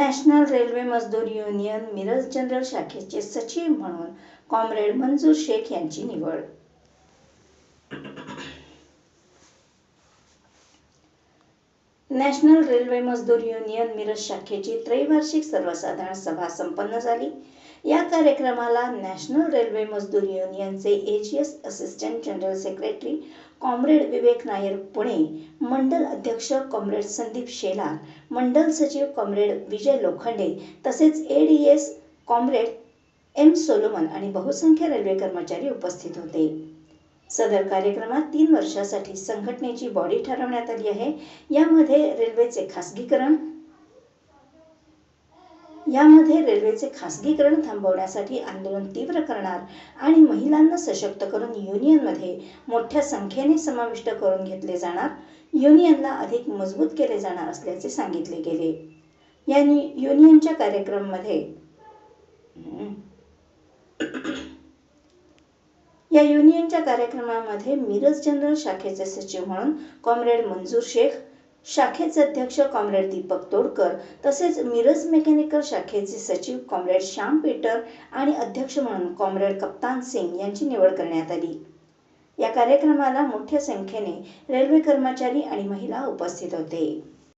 National railway मजदूर union Miraj general शाखेचे सचिव म्हणून कॉम्रेड मंजूर शेख यांची निवड. नॅशनल रेल्वे मजदूर युनियन मिरज शाखेची त्रैवार्षिक सर्वसाधारण सभा संपन्न झाली. या कार्यक्रमाला नॅशनल रेल्वे मजदूर युनियनचे AGS assistant general secretary comrade Vivek Nair Pune मंडल अध्यक्ष कॉम्रेड संदीप शेलार मंडल सचिव कॉम्रेड विजय लोखंडे तसेच एडीएस कॉम्रेड एम सोलोमन आणि बहुसंख्य रेल्वे कर्मचारी उपस्थित होते. सदर कार्यक्रमात तीन वर्षासाठी संघटनेची बॉडी ठरवण्यात आली आहे. यामध्ये रेल्वेचे खासगीकरण यामध्ये रेल्वेचे खासगीकरण थांबवण्यासाठी आंदोलन तीव्र करणार आणि महिलांना सशक्त करून युनियनमध्ये मोठ्या संख्येने समाविष्ट करून घेतले जाणार. युनियनला अधिक मजबूत केले जाणार असल्याचे सांगितले गेले. या युनियनच्या कार्यक्रमामध्ये या युनियनच्या कार्यक्रमामध्ये मिरज जनरल शाखेचे सचिव म्हणून कॉम्रेड मंजूर शेख शाखेचे अध्यक्ष कॉम्रेड दीपक तोडकर तसेच मिरज मेकॅनिकल शाखेचे सचिव कॉम्रेड श्याम पीटर आणि अध्यक्ष म्हणून कॉम्रेड कप्तान सिंग यांची निवड करण्यात आली. या कार्यक्रमाला मोठ्या संख्येने रेल्वे कर्मचारी आणि महिला उपस्थित होते.